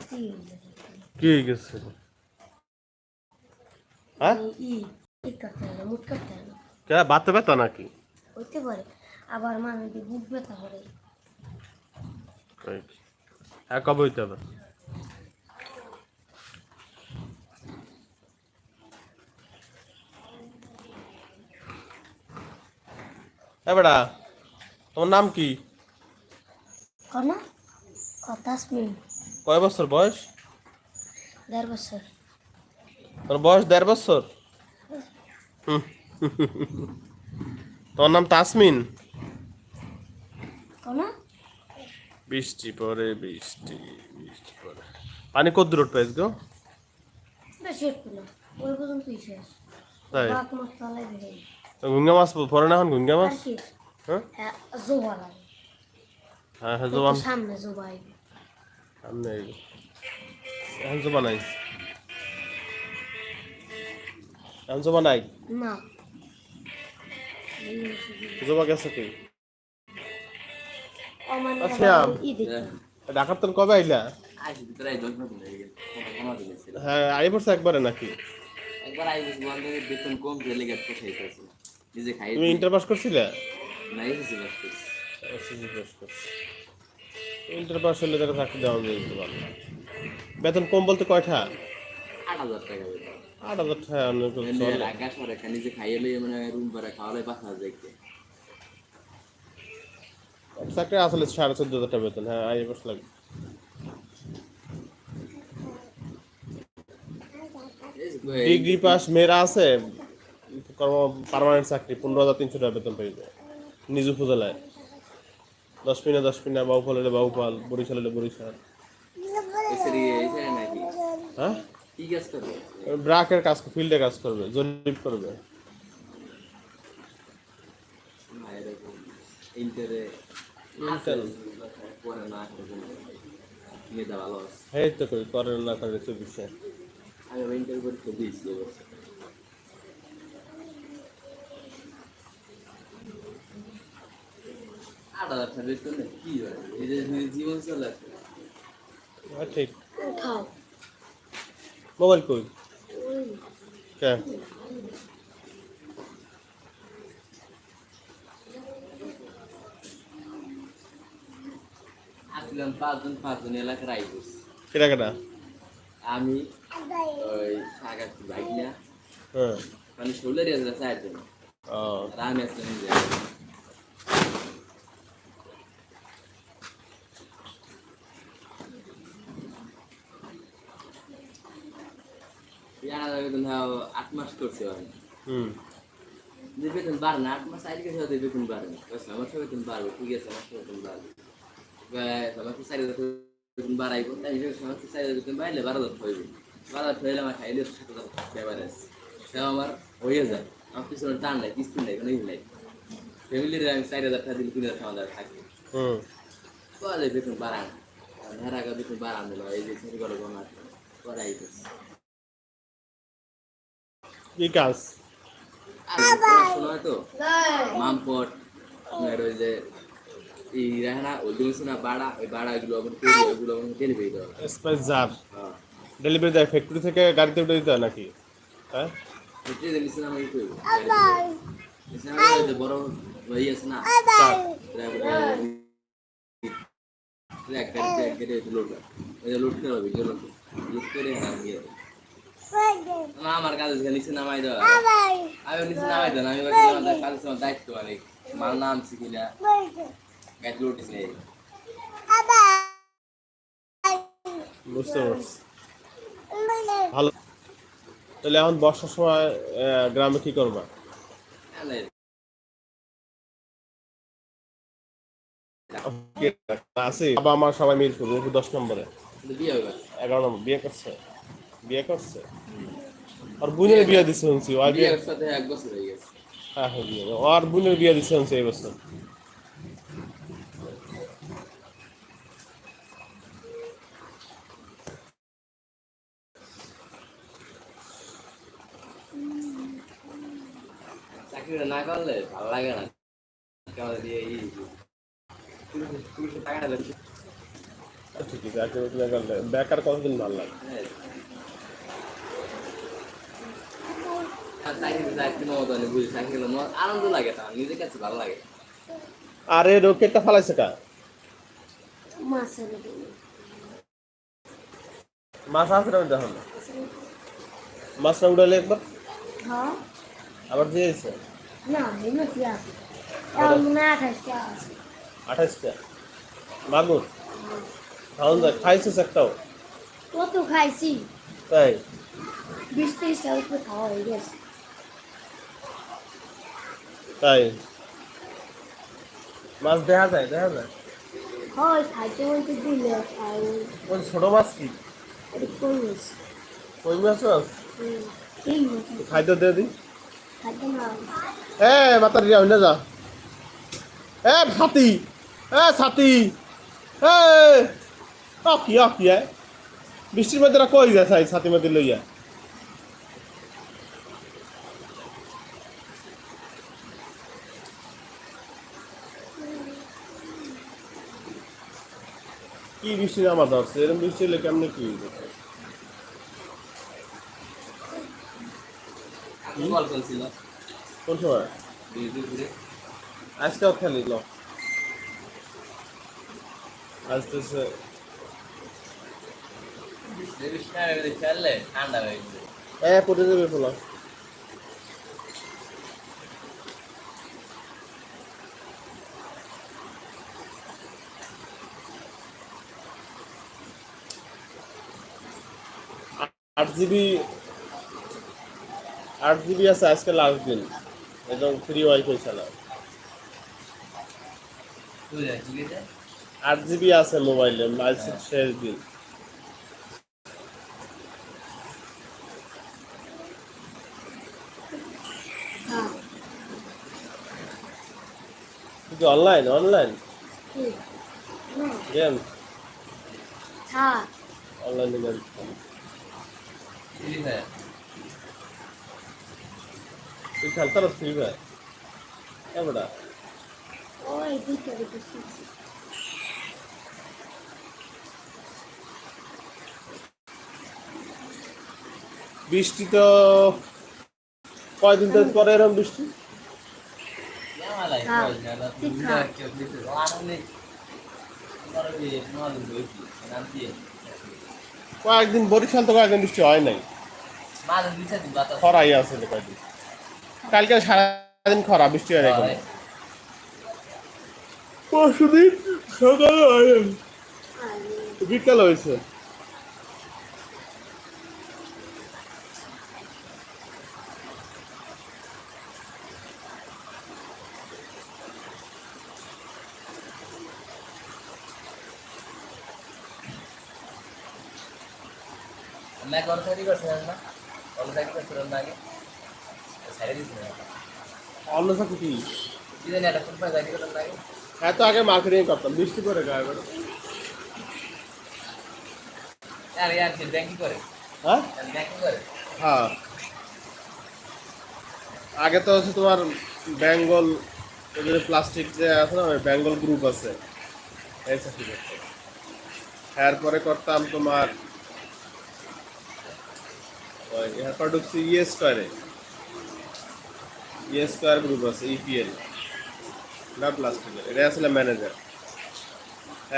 কি হয়ে? গেছে হ্যাঁ নাকি? হইতে পারে আবার করে হ্যাঁ হবে? তোমার নাম কি? কথা কয় বছর বয়স? দেড় বছর। তোর বয়স দেড় বছর? তোর নাম তাসমিন? বৃষ্টি পরে বৃষ্টি বৃষ্টি পরে পানি কত দূর পাইস গো তাই? গুঙ্গা মাছ পরে না এখন গুঙ্গা মাছ? হ্যাঁ? হ্যাঁ জোবা হ্যাঁ হ্যাঁ জবান সামনে জোবা সামনে এখন জবা নাই? এখন জবা নাই? না। জবা গেছে কি? আচ্ছা। ঢাকার তো কবে আইলা? হয়ে হ্যাঁ আই পড়ছে একবারে নাকি? একবার আই বেতন কম পেলে গেট কোথায় করেছিল নিজে খাই তুমি ইন্টার পাস করছিলে? না এসেছি বাস করছি। ইন্টার পাস হলে তারা চাকরি দেওয়া যেতে বেতন কম বলতে কয়টা? আট হাজার টাকা আট হাজার আকাশ মানে রুম ভাড়া খাওয়ালে পাঁচ হাজার দেখতে। চাকরি আসলে সাড়ে চোদ্দ হাজার টাকা বেতন হ্যাঁ আই পাস লাগবে। ডিগ্রি পাস মেয়েরা আছে কর্ম পার্মানেন্ট চাকরি পনেরো হাজার তিনশো টাকা বেতন পেয়ে যায় নিজ উপজেলায়। দশ পিনে দশ হলে বাউফল বরিশাল হলে বরিশাল হ্যাঁ? ব্রাকের কাজ ফিল্ডে কাজ করবে, জরিপ করবে। ইন্টারে তো করি করে না করে চব্বিশে। আমি ইন্টার পরীক্ষা দিয়েছি টাকা বেতন নেই, কি হয়? যে জীবন চলে ঠিক খাও। মোবাইল কই? কে? আসলাম পাঁচজন পাঁচজন এলাকার আইবুস কেটা কেটা আমি ওই সাগাত হ্যাঁ। মানে ষোলোর আছে চারজন। আসলাম নিজে ইয়ার বেতন হাও আট মাস করছে হুম। যে বেতন বাড়ে না আট মাস আগে গেছে ওদের বেতন বাড়ে না আমার সব বেতন বাড়বে ঠিক আছে আমার সব বেতন বাড়বে তো চারি বেতন বাড়াইবো তাই তো চারি বেতন বাড়লে বারো হাজার হইবে বারো হাজার হইলে আমার খাইলে সাত হাজার ব্যাপার আছে সেটা আমার হয়ে যায়। আমার পিছনে টান নাই কিস্তি নাই কোনো নাই। ফ্যামিলির আমি চারি হাজার টাকা দিলে তিন হাজার টাকা দেওয়া থাকে হুম। পাওয়া যায় বেতন বাড়ান ধারা বেতন বাড়ান এই যে গমার করাই কি কাজ আর মামপট আপনার ওই যে এই রেহানা ওই দিন বাড়া ওই বাড়া এগুলো এখন তৈরি ওগুলো এখন ডেলিভারি দেওয়া স্পাইস জার ডেলিভারি দেয় ফ্যাক্টরি থেকে গাড়িতে উঠে দিতে হয় নাকি? হ্যাঁ? করব ওই যে বড় ভাই আছে না। এক গাড়িতে এক গাড়ি লোড ওই যে লোড করে হবে লোড করে হ্যাঁ গিয়ে না আমার কাজ নিচে নামাই আমি নিচে নামাই আমি কাজ দায়িত্ব অনেক। মাল নাম শিখিলা লোড দিছে। বুঝতে পারছি। ভালো। তাহলে এখন বর্ষার সময় গ্রামে কি করবা? আছে বাবা আমার সবাই মিরপুর দশ নম্বরে। এগারো নম্বর বিয়ে করছে? বিয়ে করছে? আর বোনের বিয়ে দিছে শুনছি ওর বিয়ে বিয়ের সাথে এক বছর হয়ে গেছে। হ্যাঁ হ্যাঁ বিয়ে ওর বোনের বিয়ে দিছে শুনছি এই বছর। চাকরিটা না করলে ভালো লাগে না। কেমন দিয়ে এই পুলিশের টাকাটা ঠিকই চাকরি করলে বেকার কতদিন ভালো লাগে হ্যাঁ। আর চাকরিতে চাকরি মতো অনেক বুঝি চাকরি করলে মজা- আনন্দ লাগে তা নিজের কাছে ভালো লাগে। আরে রকেটটা ফালাইছে কা? মাছ আছে না দেখুন মাছটা উড়ালে একবার? হ্যাঁ। আবার না কি আছে মনে আঠাশটা মাগুর? খাওয়ান যায় খাইছিস একটাও? কত খাইছি? তাই? বিশ ত্রিশটা উপরে খাওয়া হয়ে গেছে। তাই? মাছ দেখা যায় দেখা যায়? হয় খাইতে বলতে দিলে খাই ওই ছোট মাছ কি? কই মাছ? মাছ ঠিক মতো খাইতে দিয়ে দিই এ মাতার রিয়া হইনা যা। এ ছাতি। এ ছাতি। এ অ কি অ কি এ? বৃষ্টির মধ্যে কই যায় ছাতি মধ্যে লইয়া? কি বৃষ্টি নামা ধরছে এরকম বৃষ্টি হলে কেমনে কি কোন সময়? আজকেও খেলি ল। আজ তো সে- খেললে ঠান্ডা হয়ে পড়ে যাবে ফোলা আট জিবি আট জিবি আছে আজকে লাস্ট দিন। একদম ফ্রি ওয়াইফাই চালা আট জিবি আছে মোবাইলে আজকে শেষ দিন। অনলাইন অনলাইন গেম হ্যাঁ। অনলাইনে গেম ফায়ার তুই খেলতে পারো ফ্রি ফায়ার হ্যাঁ বেটা ওই দুইটা দুটো শিখছি বৃষ্টি তো কয়দিন ধরে পরে এরকম বৃষ্টি কেমন হ্যাঁ, লাগে ঠিক কয়েকদিন বরিশাল তো কয়েকদিন বৃষ্টি হয় নাই। খরাই আছে কয়েকদিন কালকে সারাদিন খরা বৃষ্টি হয় নাই কোনো। হয়। পরশু দিন সকালে বিকাল হয়েছে। నాకు వన్ సైడ్కి వస్తుందన్న వన్ సైడ్కి వస్తుంది నాకు సైడ్ తీసుకున్నాను অন্য সব কুটি ఇదే আগে। হ্যাঁ, মার্কেটিং করতাম বৃষ্টি করে গায়ে করে আর করে। হ্যাঁ? ব্যাংকিং করে। হ্যাঁ। আগে তো হচ্ছে তোমার বেঙ্গল প্লাস্টিক যে আছে না বেঙ্গল গ্রুপ আছে। এই তারপরে করতাম তোমার এয়ারপোর্ট ঢুকছি ইয়ে স্কোয়ারে ইয়ে স্কোয়ার গ্রুপ আছে ইপিএল না প্লাস্টিকের এটা আসলে ম্যানেজার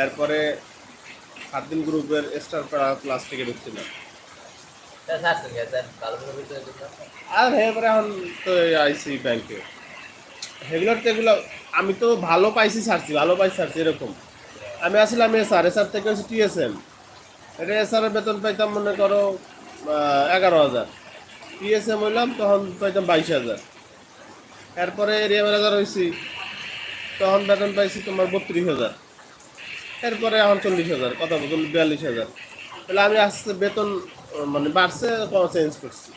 এরপরে খাদ্দিন গ্রুপের স্টার প্লাস্টিকে ঢুকছিলাম। আর হ্যাঁ, এরপরে এখন তো আইসি ব্যাংকে সেগুলোর তো এগুলো আমি তো ভালো পাইছি ছাড়ছি ভালো পাইছি ছাড়ছি এরকম। আমি আসলে আমি এস আর এস আর থেকে টিএসএম এটা এস আর বেতন পাইতাম মনে করো এগারো হাজার। পিএসএম হইলাম তখন পাইতাম বাইশ হাজার। এরপরে এরিয়া ম্যানেজার হয়েছি তখন বেতন পাইছি তোমার বত্রিশ হাজার। এরপরে এখন চল্লিশ হাজার কথা বলুন বিয়াল্লিশ হাজার। তাহলে আমি আস্তে বেতন মানে বাড়ছে চেঞ্জ করছি।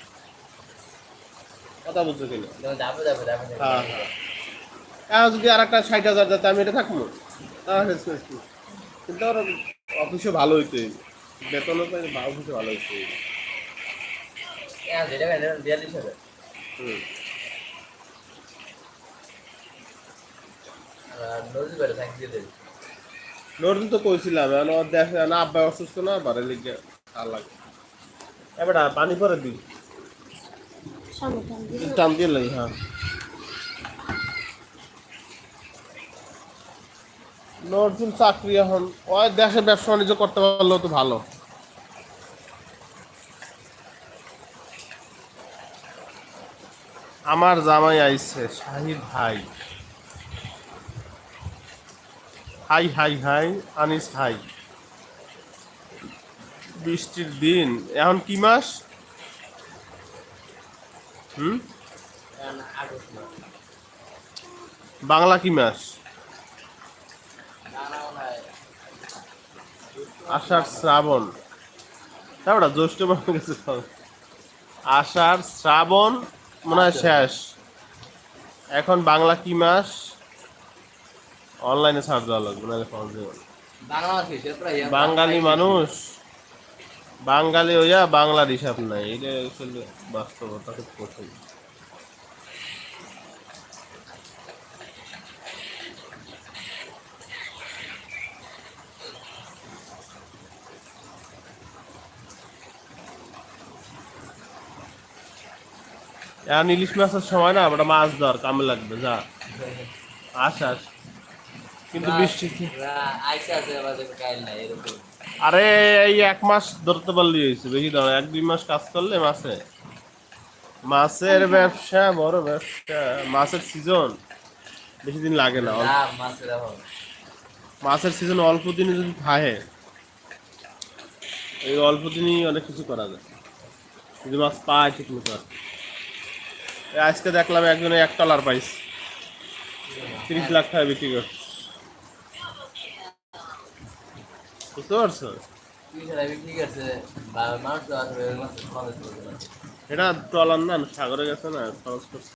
কথা বলছো কিনা? হ্যাঁ হ্যাঁ। এখন যদি আর একটা ষাট হাজার যাতে আমি এটা থাকব কিন্তু অফিসে ভালো হইতে বেতনও অফিসে ভালো হইতে তো কইছিলাম দেখে আব্বা অসুস্থ না বারে লিখে আর লাগে। এবার পানি পরে দিই। টান দিয়ে হ্যাঁ। চাকরি এখন ওই দেশে ব্যবসা বাণিজ্য করতে পারলেও তো ভালো। আমার জামাই আইছে শাহিদ ভাই। Hi hi hi, Anis hi বৃষ্টির দিন, এখন কি মাস? বাংলা কি মাস? আষাঢ় শ্রাবণ। তারপরে জ্যৈষ্ঠ মাস আষাঢ় শ্রাবণ মনে হয় শেষ। এখন বাংলা কি মাস? অনলাইনে ছাড় দেওয়া লাগবে না। বাঙালি মানুষ বাঙালি হইয়া বাংলার হিসাব নাই এটা আসলে বাস্তবতা খুব কঠিন এখন ইলিশ মাছের সময় না ওটা মাছ ধর কামে লাগবে যা। আস আস। কিন্তু বৃষ্টি আরে এই এক মাস ধরতে পারলি হয়েছে বেশি ধর এক দুই মাস কাজ করলে মাছে। মাছের ব্যবসা বড় ব্যবসা মাছের সিজন বেশি দিন লাগে না মাছের সিজন অল্প দিনে যদি থাকে এই অল্প দিনই অনেক কিছু করা যায়। যদি মাছ পায় ঠিক মতো আর কি। আজকে দেখলাম একজনে এক টলার পাইস তিরিশ লাখ টাকা বিক্রি করছে। বুঝতে পারছ? এটা ট্রলার না সাগরে গেছে না, খরচ করছে।